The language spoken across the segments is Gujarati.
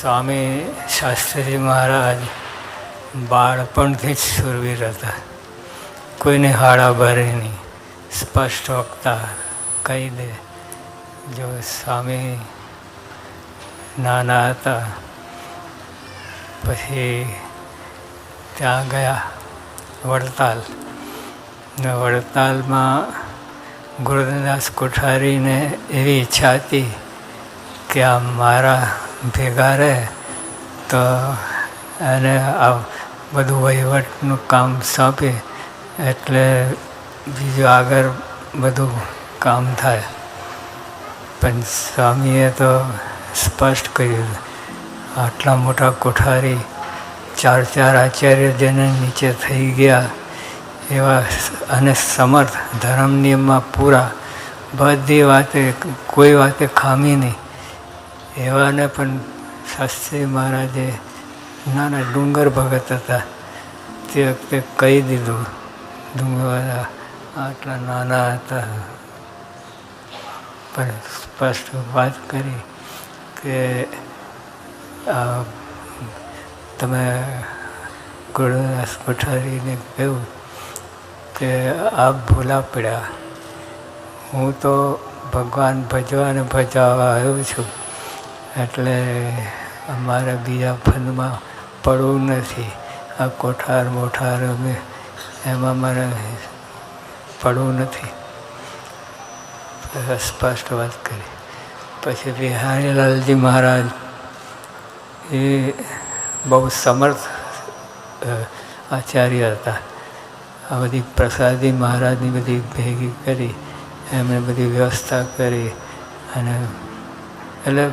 સ્વામી શાસ્ત્રીજી મહારાજ બાળપણથી જ સુરવીર હતા. કોઈને હાડા ભરે નહીં. સ્પષ્ટ વક્તા કહી દે, જો સ્વામી નાના હતા, પછી ત્યાં ગયા વડતાલ. ને વડતાલમાં ગુરુદાસ કોઠારીને એવી ઈચ્છા હતી કે આ મારા ભેગા રહે, તો એને આ બધું વહીવટનું કામ સોંપે, એટલે બીજું આગળ બધું કામ થાય. પણ સ્વામીએ તો સ્પષ્ટ કર્યું, આટલા મોટા કોઠારી ચાર ચાર આચાર્ય જેને નીચે થઈ ગયા, એવા અને સમર્થ ધર્મ નિયમમાં પૂરા, બધી વાતે કોઈ વાતે ખામી નહીં. એવાને પણ શાસ્ત્રી મહારાજે નાના ડુંગર ભગત હતા. તે વખતે કહી દીધું ડુંગર આટલા નાના હતા. પણ સ્પષ્ટ વાત કરી કે તમે ગુરુદાસ કોઠારીને કહ્યું કે આ ભૂલા પડ્યા. હું તો ભગવાન ભજવા અને ભજાવવા આવ્યો છું. એટલે અમારે બીજા ફંદમાં પડવું નથી. આ કોઠાર મોઠાર અમે એમાં મારે પડવું નથી. સ્પષ્ટ વાત કરી. પછી બિહારીલાલજી મહારાજ એ બહુ સમર્થ આચાર્ય હતા. આ બધી પ્રસાદી મહારાજની બધી ભેગી કરી, એમણે બધી વ્યવસ્થા કરી અને એટલે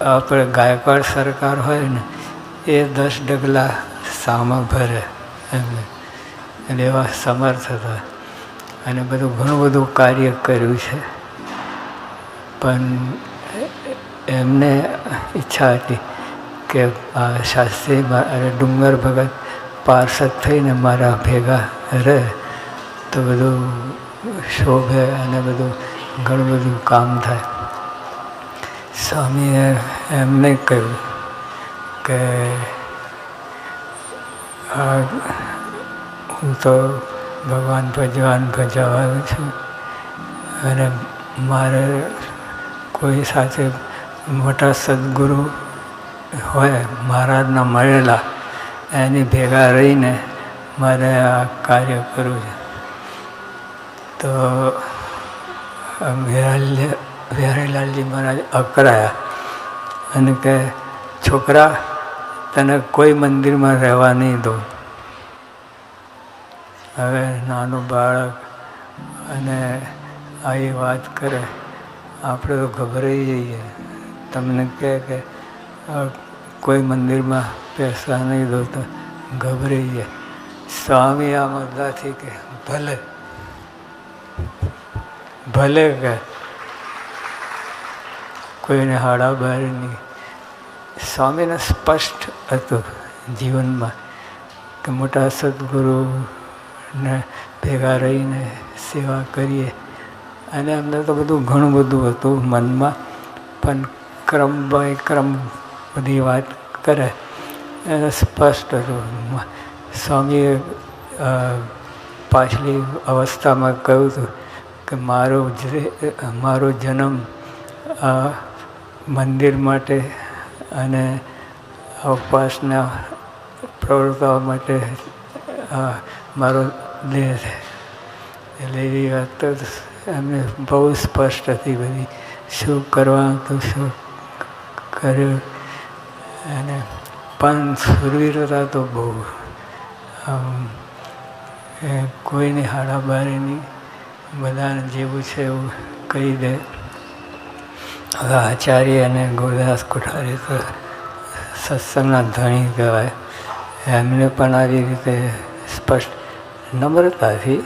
આપણે ગાયકવાડ સરકાર હોય ને, એ દસ ડગલા સામા ભરે એમને. અને એવા સમર્થ હતા. અને બધું ઘણું બધું કાર્ય કર્યું છે. પણ એમને ઈચ્છા હતી કે આ શાસ્ત્રી અરે ડુંગર ભગત પાર્ષદ થઈને મારા ભેગા રહે, તો બધું શોભે અને બધું ઘણું બધું કામ થાય. સ્વામીએ એમને કહ્યું કે, આ હું તો ભગવાન ભજવાન ભજવાયો છું અને મારે કોઈ સાથે મોટા સદગુરુ હોય, મહારાજના મળેલા, એની ભેગા રહીને મારે આ કાર્ય કરવું છે. તો વિરાજ વિહારીલાલજી મહારાજ અકળાયા અને કે છોકરા, તને કોઈ મંદિરમાં રહેવા નહીં દઉં. હવે નાનું બાળક અને આવી વાત કરે, આપણે તો ગભરાઈ જઈએ. તમને કહે કે કોઈ મંદિરમાં પૈસા નહીં દો તો ગભરાઈ જાય સ્વામી આ મુદ્દાથી કે ભલે ભલે કે કોઈને હાડા બહાર નહીં સ્વામીને સ્પષ્ટ હતું જીવનમાં કે મોટા સદગુરુને ભેગા રહીને સેવા કરીએ. અને એમને તો બધું ઘણું બધું હતું મનમાં, પણ ક્રમ બાય ક્રમ બધી વાત કરે. એને સ્પષ્ટ હતું. સ્વામીએ પાછલી અવસ્થામાં કહ્યું હતું કે મારો મારો જન્મ મંદિર માટે અને ઉપવાસના પ્રવૃત્તિઓ માટે મારો દેહ એટલે એ વાત તો એમને બહુ સ્પષ્ટ હતી બધી શું કરવાનું તો શું કર્યું. અને પણ સુરવીરતા તો બહુ એ કોઈની હાડાબારીની બધાને જેવું છે એવું કહી દે. હવે આચાર્ય અને ગુરુદાસ કોઠારી તો સત્સંગના ધણી કહેવાય. એમને પણ આવી રીતે સ્પષ્ટ નમ્રતાથી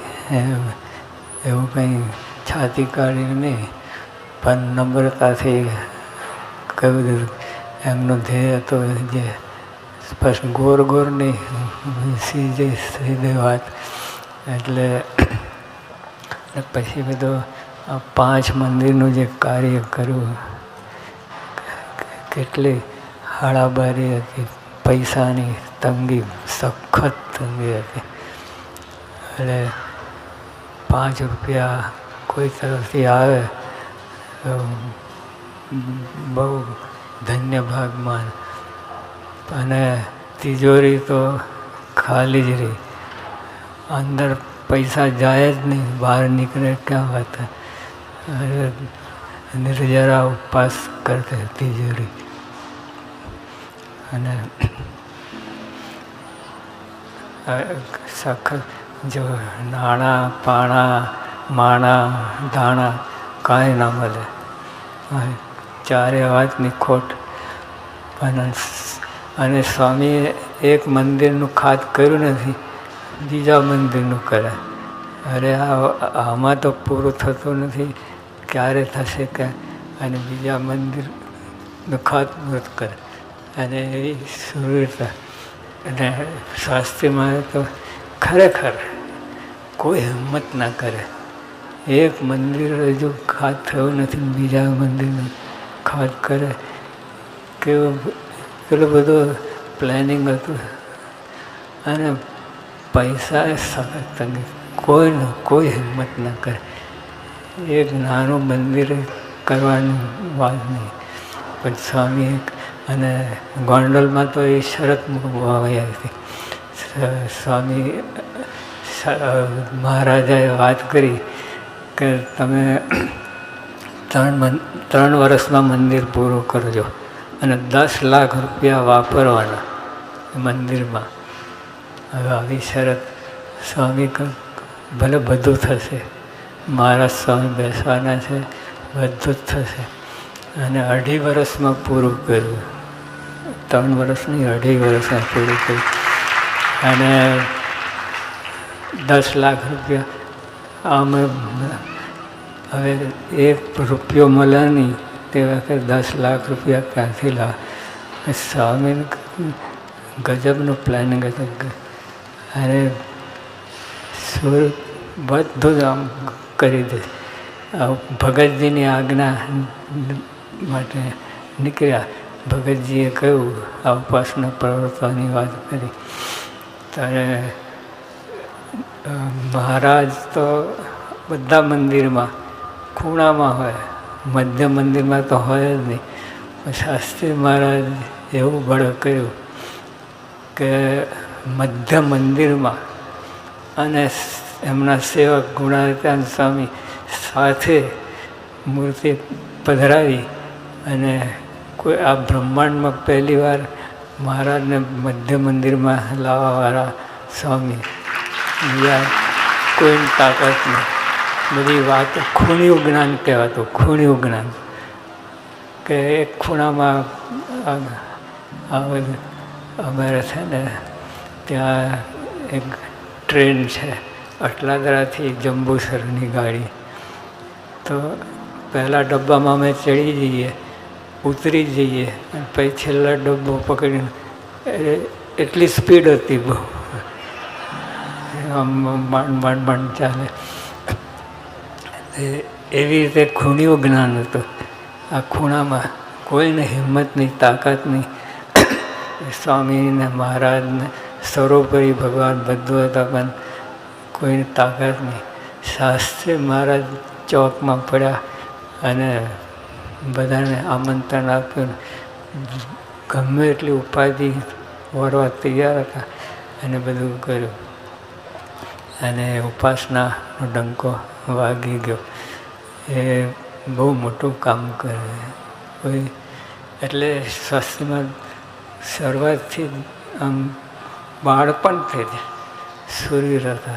એવું કંઈ છાતી કાઢીને નહીં, પણ નમ્રતાથી કહ્યું દીધું એમનો ધ્યેય હતો જે સ્પષ્ટ ગોર ગોર નહીં સીધે સીધી વાત એટલે પછી બધું આ પાંચ મંદિરનું જે કાર્ય કર્યું, કેટલી હાળાબારી હતી, પૈસાની તંગી, સખત તંગી હતી. એટલે પાંચ રૂપિયા કોઈ તરફથી આવે, તો બહુ ધન્ય ભાગમાન અને તિજોરી તો ખાલી જ રહી અંદર પૈસા જાય જ નહીં, બહાર નીકળે ક્યાં વાત નિર્જરા ઉપવાસ હતી જરી અને સખત જો નાણાં, પાણા, માણા ધાણા કાંઈ ના મળે. ચારે વાતની ખોટ. પણ અને સ્વામીએ એક મંદિરનું ખાત કર્યું નથી, બીજા મંદિરનું કરે અરે આમાં તો પૂરું થતું નથી. ક્યારે થશે કે અને બીજા મંદિરનું ખાતમુહૂર્ત કરે. અને એવી સુરતા અને શાસ્ત્રીમાં તો ખરેખર કોઈ હિંમત ના કરે. એક મંદિર હજુ ખાત થયું નથી, બીજા મંદિરનું ખાત કરે. કેવું પેલું બધું પ્લાનિંગ હતું. અને પૈસા સખત તંગી. કોઈનું કોઈ હિંમત ના કરે. એક નાનું મંદિર કરવાનું વાત નહીં. પણ સ્વામી અને ગોંડલમાં તો એ શરત મૂકવામાં હતી. સ્વામી મહારાજાએ વાત કરી કે તમે ત્રણ ત્રણ વર્ષમાં મંદિર પૂરું કરજો અને દસ લાખ રૂપિયા વાપરવાના મંદિરમાં. હવે આવી શરત સ્વામી ભલે બધું થશે. મહારાજ સ્વામી બેસવાના છે, બધું જ થશે. અને અઢી વર્ષમાં પૂરું કર્યું. ત્રણ વર્ષની અઢી વર્ષમાં પૂરું કર્યું. અને દસ લાખ રૂપિયા અમે હવે એક રૂપિયો મળે નહીં, તે વખતે દસ લાખ રૂપિયા ક્યાંથી લાવે? સ્વામી ગજબનું પ્લાનિંગ હતું. અને સુર બધું જ આમ કરી દે. ભગતજીની આજ્ઞા માટે નીકળ્યા. ભગતજીએ કહ્યું, આ ઉપાસના પ્રવર્તવાની વાત કરી. ત્યારે મહારાજ તો બધા મંદિરમાં, ખૂણામાં હોય, મધ્ય મંદિરમાં તો હોય જ નહીં. શાસ્ત્રી મહારાજ એવું બળ કર્યું કે મધ્ય મંદિરમાં અને એમના સેવક ગુણાતીતાન સ્વામી સાથે મૂર્તિ પધરાવી અને કોઈ આ બ્રહ્માંડમાં પહેલીવાર મહારાજને મધ્ય મંદિરમાં લાવવાવાળા સ્વામી. બીજા કોઈની તાકાત નહીં. બધી વાત ખૂણિયું જ્ઞાન કહેવાતું, ખૂણિયું જ્ઞાન. કે એક ખૂણામાં અમારે છે ને, ત્યાં એક ટ્રેન છે. અટલાદરાથી જંબુસરની ગાડી. તો પહેલાં ડબ્બામાં અમે ચડી જઈએ, ઉતરી જઈએ અને પછી છેલ્લા ડબ્બો પકડીને એટલી સ્પીડ હતી બહુ. આમ માંડ માંડ માંડ ચાલે. એવી રીતે ખૂણિયું જ્ઞાન હતું. આ ખૂણામાં કોઈને હિંમત નહીં, તાકાત નહીં. સ્વામીને, મહારાજને, સર્વોપરી ભગવાન બધું હતા પણ કોઈની તાકાત નહીં. શાસ્ત્રી મહારાજ ચોકમાં પડ્યા અને બધાને આમંત્રણ આપ્યું. ગમે એટલી ઉપાધિ વળવા તૈયાર હતા અને બધું કર્યું. અને ઉપાસનાનો ડંકો વાગી ગયો. એ બહુ મોટું કામ કરે. કોઈ એટલે સ્વાસ્થ્યમાં શરૂઆતથી આમ બાળપણથી જ સૂર્ય હતા.